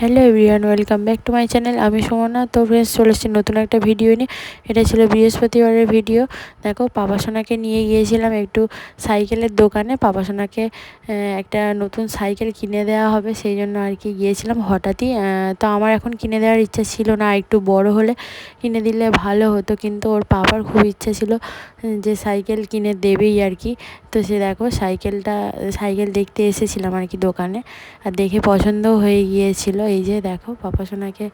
Hello everyone welcome back to my channel আমি সুমনা। তো friends চলে এসেছি নতুন একটা ভিডিও নিয়ে। এটা ছিল বৃহস্পতিবারের ভিডিও দেখো পাপাসোনাকে নিয়ে গিয়েছিলাম একটু সাইকেলের দোকানে। পাপাসোনাকে একটা নতুন সাইকেল কিনে দেওয়া হবে। সেই জন্য আর কি গিয়েছিলাম হঠাৎই। তো আমার এখন কিনে দেওয়ার ইচ্ছা ছিল না, একটু বড় হলে। কিনে দিলে ভালো হতো, কিন্তু ওর পাপার খুব ইচ্ছা ছিল যে সাইকেল কিনে দেবেই আর কি। তো সে দেখো, সাইকেলটা, সাইকেল দেখতে এসেছিলাম আর কি দোকানে। আর দেখে পছন্দও হয়ে গিয়েছিল। এই যে দেখো, পাপা সোনাকে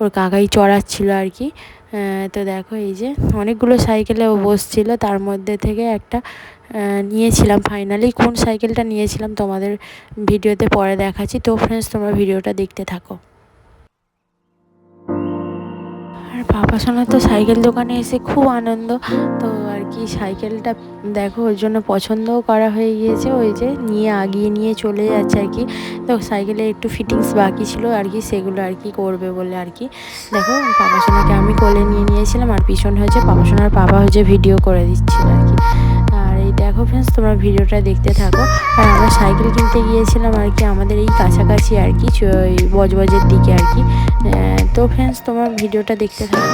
ওর কাকাই চড়াচ্ছিল আর কি। তো দেখো এই যে অনেকগুলো সাইকেলে ও বসছিল, তার মধ্যে থেকে একটা নিয়েছিলাম ফাইনালি কোন সাইকেলটা নিয়েছিলাম তোমাদের ভিডিওতে পরে দেখাচ্ছি। তো ফ্রেন্ডস তোমরা ভিডিওটা দেখতে থাকো। আর পাপা সোনার তো সাইকেল দোকানে এসে খুব আনন্দ। তো আর কি সাইকেলটা দেখো, ওর জন্য পছন্দও করা হয়ে গিয়েছে। ওই যে নিয়ে আগিয়ে নিয়ে চলে যাচ্ছে আর কি। তো সাইকেলে একটু ফিটিংস বাকি ছিল আর কি, সেগুলো আর কি করবে বলে আর কি। দেখো, পাপা সোনাকে আমি কোলে নিয়ে নিয়েছিলাম আর পিছন হয়েছে, পাপা সোনার বাবা হচ্ছে ভিডিও করে দিচ্ছিল আর কি। দেখো ফ্রেন্ডস তোমরা ভিডিওটা দেখতে থাকো। আর আমরা সাইকেল কিনতে গিয়েছিলাম আর কি, আমাদের এই কাছাকাছি আর কি বজবজের দিকে আর কি। তো ফ্রেন্ডস তোমার ভিডিওটা দেখতে থাকো।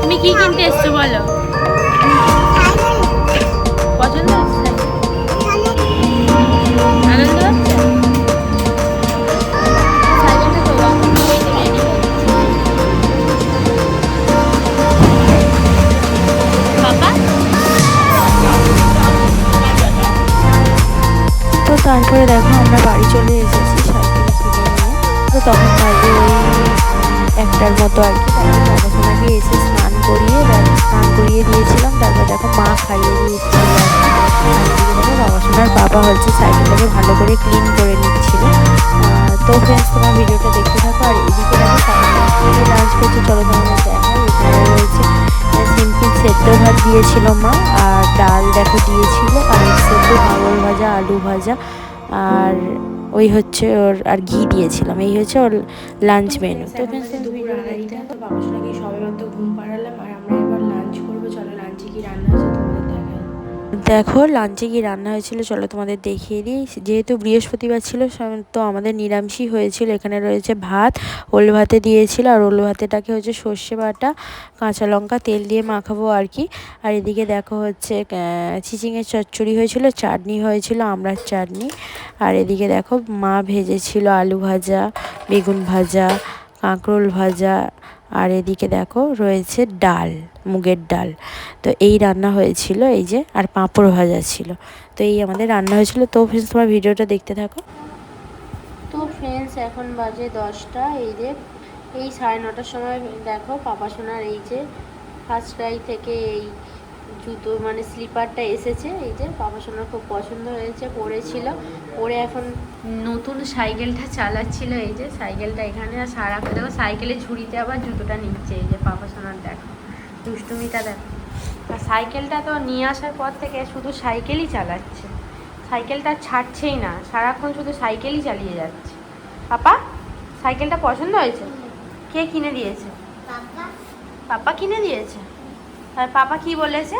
তুমি কি কিনতে এসছো বলো? তারপরে দেখো আমরা বাড়ি চলে এসেছি সাইকেল তো তখন বাজে ওই একটার মতো আর কি সোনাকে এসে স্নান করিয়ে স্নান করিয়ে দিয়েছিলাম, তারপর দেখো মা খাইয়ে দিয়েছিল। বাবা বাবা হচ্ছে সাইকেলটাকে ভালো করে ক্লিন করে নিচ্ছিল। তো ফ্রেন্ডস তোমার ভিডিওটা দেখতে থাকো, আর এদিকে দেখো লাঞ্চ করছে চলো এখানে রয়েছে সিম্পল সেদ্ধ ভাত দিয়েছিল মা, আর ডাল দেখো দিয়েছিল, আর সেদ্ধ ভাগর ভাজা, আলু ভাজা, আর ওই হচ্ছে ওর, আর ঘি দিয়েছিলাম, এই হচ্ছে ওর লাঞ্চ মেনু তো তো বাবুসোনাকে সবে দেখো লাঞ্চে কি রান্না হয়েছিল, চলো তোমাদের দেখিয়ে দিই। যেহেতু বৃহস্পতিবার ছিল তো আমাদের নিরামিষই হয়েছিল। এখানে রয়েছে ভাত, ওল ভাতে দিয়েছিল, আর ওল ভাতেটাকে হচ্ছে সর্ষে বাটা, কাঁচা লঙ্কা, তেল দিয়ে মাখাবো আর কি। আর এদিকে দেখো হচ্ছে চিচিংয়ের চচ্চড়ি হয়েছিল, চাটনি হয়েছিল, আমড়ার চাটনি। আর এদিকে দেখো, মা ভেজেছিল আলু ভাজা, বেগুন ভাজা, কাঁকরোল ভাজা আর এদিকে দেখো রয়েছে ডাল, মুগের ডাল। তো এই রান্না হয়েছিল এই যে, আর পাঁপড় ভাজা ছিল। তো এই আমাদের রান্না হয়েছিল। তো ফ্রেন্ডস তোমার ভিডিওটা দেখতে থাকো। তো ফ্রেন্ডস এখন বাজে দশটা, এই যে, এই সাড়ে নটার সময় দেখো পাপা সোনার এই যে ফার্স্ট ফ্রাই থেকে এই জুতো মানে স্লিপারটা এসেছে। এই যে বাবা সোনার খুব পছন্দ হয়েছে পরেছিল। পরে এখন নতুন সাইকেলটা চালাচ্ছিল। এই যে সাইকেলটা এখানে আর সারা দেখো সাইকেলের ঝুড়িতে আবার জুতোটা নিচ্ছে। এই যে পাপা সোনার দেখো দুষ্টুমিটা দেখো। আর সাইকেলটা তো নিয়ে আসার পর থেকে শুধু সাইকেলই চালাচ্ছে। সাইকেলটা ছাড়ছেই না সারাক্ষণ শুধু সাইকেলই চালিয়ে যাচ্ছে। পাপা সাইকেলটা পছন্দ হয়েছে? কে কিনে দিয়েছে? পাপা কিনে দিয়েছে? আর পাপা কি বলেছে?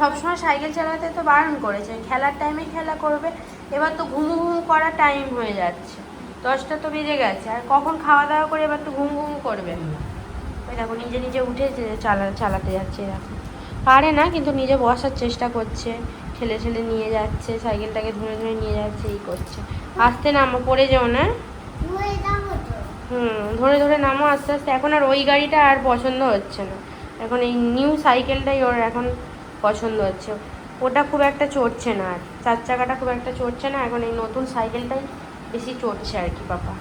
সবসময় সাইকেল চালাতে তো বারণ করেছে খেলার টাইমে খেলা করবে এবার তো ঘুমু ঘুমু করার টাইম হয়ে যাচ্ছে দশটা তো বেজে গেছে আর কখন খাওয়া দাওয়া করে এবার তো ঘুম ঘুম করবে? ওই দেখো নিজে নিজে উঠে চালা চালাতে যাচ্ছে এরকম পারে না কিন্তু নিজে বসার চেষ্টা করছে ঠেলে ঠেলে নিয়ে যাচ্ছে সাইকেলটাকে ধরে ধরে নিয়ে যাচ্ছে এই করছে। আসতে নামো পড়ে যেও না। হুম ধরে ধরে নামো আস্তে আস্তে এখন আর ওই গাড়িটা আর পছন্দ হচ্ছে না। এখন এই নিউ সাইকেলটাই ওর এখন পছন্দ হচ্ছে। ওটা খুব একটা চড়ছে না আর। চার চাকাটা খুব একটা চড়ছে না, এখন এই নতুন সাইকেলটাই বেশি চড়ছে আর কি বাবা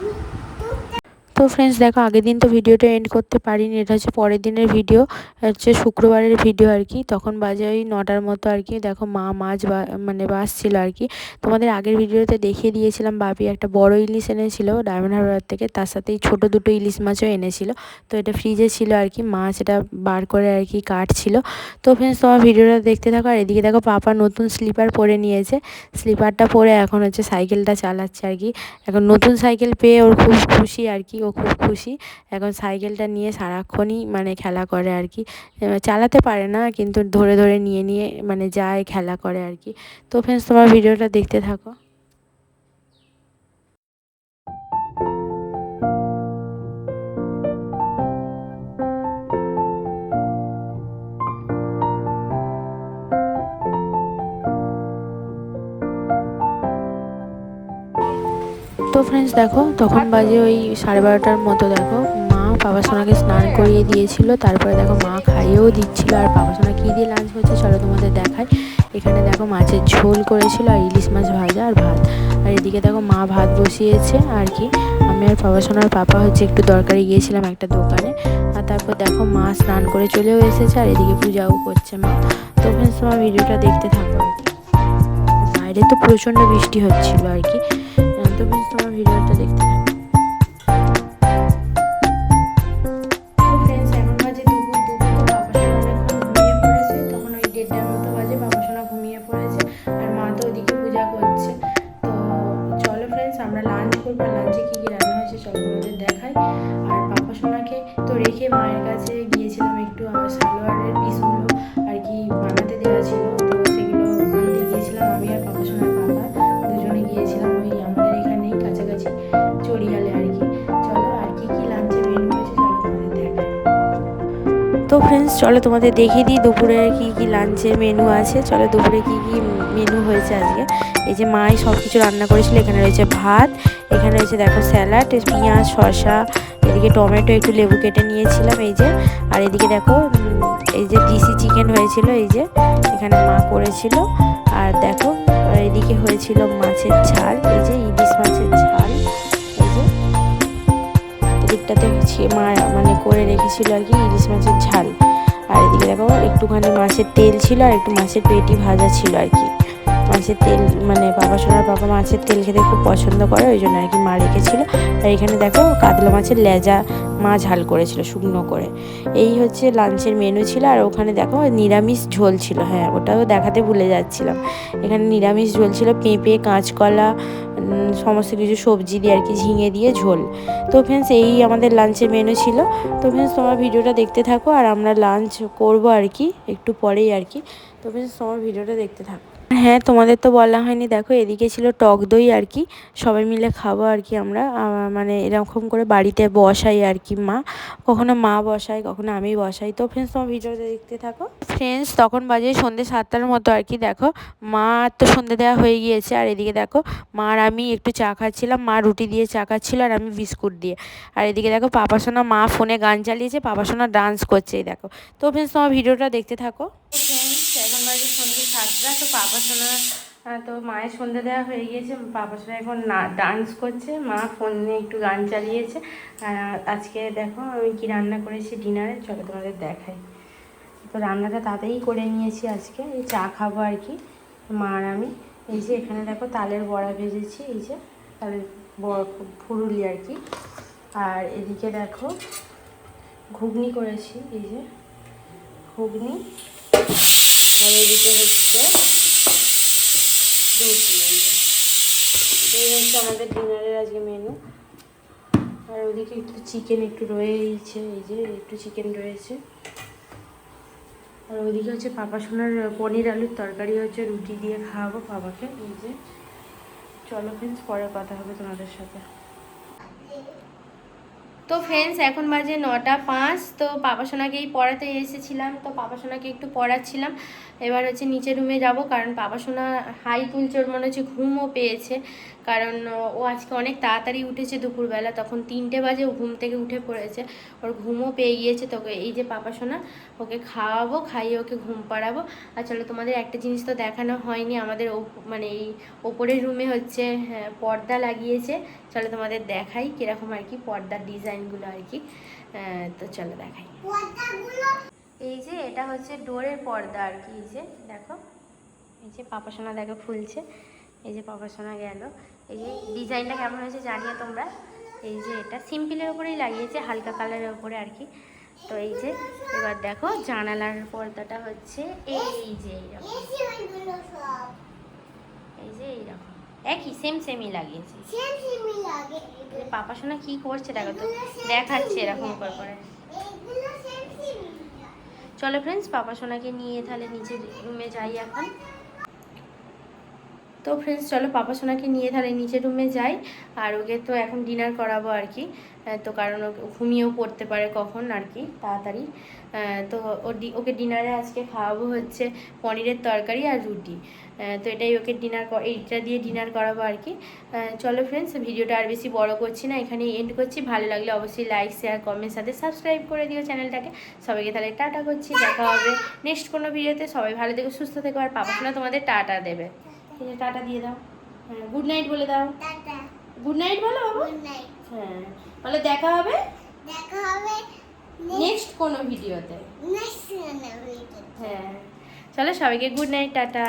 তো ফ্রেন্ডস দেখো, আগের দিন তো ভিডিওটা এন্ড করতে পারিনি। এটা হচ্ছে পরের দিনের ভিডিও হচ্ছে শুক্রবারের ভিডিও আর কি। তখন বাজে ওই নটার মতো আর কি। দেখো, মা মাছ মানে বাসছিল আর কি। তোমাদের আগের ভিডিওতে দেখিয়ে দিয়েছিলাম, বাপি একটা বড় ইলিশ এনেছিল ডায়মন্ড হারবার থেকে। তার সাথে এই ছোটো দুটো ইলিশ মাছও এনেছিল। তো এটা ফ্রিজে ছিল আর কি। মাছ এটা বার করে আর কি কাটছিল। তো ফ্রেন্ডস তোমার ভিডিওটা দেখতে থাকো। আর এদিকে দেখো, পাপা নতুন স্লিপার পরে নিয়েছে। স্লিপারটা পরে এখন হচ্ছে সাইকেলটা চালাচ্ছে আর কি। এখন নতুন সাইকেল পেয়ে ওর খুব খুশি আর কি। ও খুব খুশি। এখন সাইকেলটা নিয়ে সারাক্ষণই মানে খেলা করে আর কি চালাতে পারে না, কিন্তু ধরে ধরে নিয়ে নিয়ে মানে যায়, খেলা করে আর কি তো ফ্রেন্ডস তোমার ভিডিওটা দেখতে থাকো। তো ফ্রেন্ডস দেখো, তখন বাজে ওই সাড়ে বারোটার মতো, দেখো। মা বাবা সোনাকে স্নান করিয়ে দিয়েছিল, তারপরে দেখো মা খাইয়েও দিচ্ছিল। আর বাবা সোনা কী দিয়ে লাঞ্চ হচ্ছে চলো তোমাদের দেখায় এখানে দেখো মাছের ঝোল করেছিল আর ইলিশ মাছ ভাজা আর ভাত। আর এদিকে দেখো মা ভাত বসিয়েছে, আর কি। আমি আর বাবা সোনার পাপা হচ্ছে একটু দরকারে গিয়েছিলাম একটা দোকানে। আর তারপর দেখো মা স্নান করে চলেও এসেছে, আর এদিকে পূজাও করছে মা। তো ফ্রেন্ডস তোমার ভিডিওটা দেখতে থাকো বাইরে তো প্রচণ্ড বৃষ্টি হচ্ছিল আর কি। তো তোমার ভিডিওটা দেখতে থাকো। চলো তোমাদের দেখিয়ে দিই দুপুরে কি কি লাঞ্চের মেনু আছে। চলো দুপুরে কি কি মেনু হয়েছে আজকে। এই যে মাই সব কিছু রান্না করেছিল, এখানে রয়েছে ভাত, এখানে রয়েছে দেখো স্যালাড পেঁয়াজ, শসা, এদিকে টমেটো, একটু লেবু কেটে নিয়েছিলাম এই যে। আর এদিকে দেখো এই যে দিশি চিকেন হয়েছিল, এই যে এখানে মা করেছিল। আর দেখো, এদিকে হয়েছিল মাছের ঝাল, এই যে ইলিশ মাছের ঝাল, এই যে। এদিকটাতে মা মানে করে রেখেছিল আর কি ইলিশ মাছের ঝাল। আর এদিকে দেখো, একটুখানি মাছের তেল ছিল আর একটু মাছের পেটি ভাজা ছিল আর কি। মাছের তেল মানে বাবা সোনার বাবা মাছের তেল খেতে খুব পছন্দ করে, ওই জন্য আর কি মা রেখেছিল। আর এখানে দেখো, কাতলা মাছের লেজা মা ঝাল করেছিল, শুকনো করে। এই হচ্ছে লাঞ্চের মেনু ছিল, আর ওখানে দেখো, নিরামিষ ঝোল ছিল। হ্যাঁ ওটাও দেখাতে ভুলে যাচ্ছিলাম। এখানে নিরামিষ ঝোল ছিল, পেঁপে, কাঁচকলা সমস্ত কিছু সবজি দিয়ে আর কি ঝিঙে দিয়ে ঝোল। তো ফ্রেন্ডস এই আমাদের লাঞ্চের মেনু ছিল। তো ফ্রেন্ডস তোমার ভিডিওটা দেখতে থাকো আর আমরা লাঞ্চ করব আর কি, একটু পরেই আর কি। তো ফ্রেন্ডস তোমার ভিডিওটা দেখতে থাকো। হ্যাঁ তোমাদের তো বলা হয়নি। দেখো, এদিকে ছিল টক দই আর কি। সবাই মিলে খাব আর কি আমরা। মানে এরকম করে বাড়িতে বসাই আর কি মা। কখনো মা বসায়, কখনো আমি বসাই। তো ফ্রেন্ডস তোমার ভিডিওটা দেখতে থাকো। ফ্রেন্ডস তখন বাজে সন্ধ্যে সাতটার মতো আর কি। দেখো, মা তো সন্ধ্যে দেওয়া হয়ে গিয়েছে। আর এদিকে দেখো, মা আর আমি একটু চা খাচ্ছিলাম। মা রুটি দিয়ে চা খাচ্ছিল আর আমি বিস্কুট দিয়ে। আর এদিকে দেখো, পাপা সোনা মা ফোনে গান চালিয়েছে। পাপা সোনা ডান্স করছে দেখো। তো ফ্রেন্ডস তোমার ভিডিওটা দেখতে থাকো ফ্রেন্ডস এখন বাজে সন্ধ্যে সাতটা তো পাপা সোনা তো মায়ের সন্ধ্যে দেওয়া হয়ে গিয়েছে। পাপা সোনা এখন না ডান্স করছে। মা ফোনে একটু গান চালিয়েছে। আর আজকে দেখো আমি কি রান্না করেছি ডিনারে, চলো তোমাদের দেখাই। তো রান্নাটা তাতেই করে নিয়েছি আজকে। এই চা খাব আর কি, মা আর আমি। এই যে এখানে দেখো তালের বড়া ভেজেছি, এই যে তালের বড় ফুরুলি আর কি। আর এদিকে দেখো ঘুগনি করেছি, এই যে ঘুগনি। আর এদিকে হচ্ছে আমাদের ডিনারের আজকে মেনু আর ওদিকে একটু চিকেন একটু রয়েছে, এই যে একটু চিকেন রয়েছে। আর ওদিকে হচ্ছে পাপা সোনার পনির আলুর তরকারি হচ্ছে, রুটি দিয়ে খাওয়াবো বাবাকে এই যে। চলো ফ্রেন্ডস পরে কথা হবে তোমাদের সাথে। তো ফ্রেন্ডস এখন বাজে নটা পাঁচ, তো পাপা পাপাসোনাকেই পড়াতে এসেছিলাম, তো পাপা সোনাকে একটু পড়াচ্ছিলাম। এবার হচ্ছে নিচে রুমে যাব, কারণ পাপা সোনা হাই তুলছে ওর মনে হচ্ছে ঘুমও পেয়েছে। কারণ ও আজকে অনেক তাড়াতাড়ি উঠেছে দুপুরবেলা, তখন তিনটে বাজে ও ঘুম থেকে উঠে পড়েছে। ওর ঘুমও পেয়ে গিয়েছে তোকে, এই যে পাপাসোনা ওকে খাওয়াবো খাইয়ে ওকে ঘুম পাড়াবো। আর চলো তোমাদের একটা জিনিস তো দেখানো হয়নি আমাদের মানে এই ওপরের রুমে হচ্ছে হ্যাঁ, পর্দা লাগিয়েছে। চলো তোমাদের দেখাই কীরকম আর কি পর্দার ডিজাইনগুলো আর কি। আহ, তো চলো দেখাই। এই যে এটা হচ্ছে ডোরের পর্দা আর কি এই যে দেখো। এই যে পাপাসোনা দেখো ফুলছে এই যে পাপাসোনা গেল। এই যে ডিজাইনটা কেমন হয়েছে জানিও তোমরা। এই যে এটা সিম্পলের ওপরেই লাগিয়েছে হালকা কালারের ওপরে আর কি। তো এই যে, এবার দেখো জানালার পর্দাটা হচ্ছে এই যে এই যে এইরকম। একই সেম সেমই লাগিয়েছে। এই যে পাপাসোনা কি করছে দেখো তো, দেখাচ্ছে এরকম করে। চলো ফ্রেন্ডস পাপা সোনাকে নিয়ে তাহলে নিচে রুমে যাই এখন। তো ফ্রেন্ডস চলো পাপা সোনাকে নিয়ে তাহলে নিচে রুমে যাই। আর ওকে তো এখন ডিনার করাবো আর কি। তো কারণ ও ঘুমিয়েও পড়তে পারে কখন আর কি, তাড়াতাড়ি। তো ওকে ডিনারে আজকে খাওয়াবো হচ্ছে পনিরের তরকারি আর রুটি। তো এটাই ওকে ডিনার এইটা দিয়ে ডিনার করাবো আর কি। চলো ফ্রেন্ডস ভিডিওটা আর বেশি বড় করছি না, এখানেই এন্ড করছি। ভালো লাগলে অবশ্যই লাইক শেয়ার কমেন্ট সাথে সাবস্ক্রাইব করে দিও চ্যানেলটাকে সবাইকে তাহলে টাটা করছি, দেখা হবে নেক্সট কোনো ভিডিওতে সবাই ভালো থেকো, সুস্থ থেকো, আর পাপা তোমাদের টাটা দেবে। ঠিক আছে টাটা দিয়ে দাও। হ্যাঁ গুড নাইট বলে দাও। গুড নাইট বলো বাবু। হ্যাঁ বলে দেখা হবে দেখা হবে নেক্সট কোনো ভিডিওতে নেক্সট হ্যাঁ চলো সবাইকে গুড নাইট টাটা।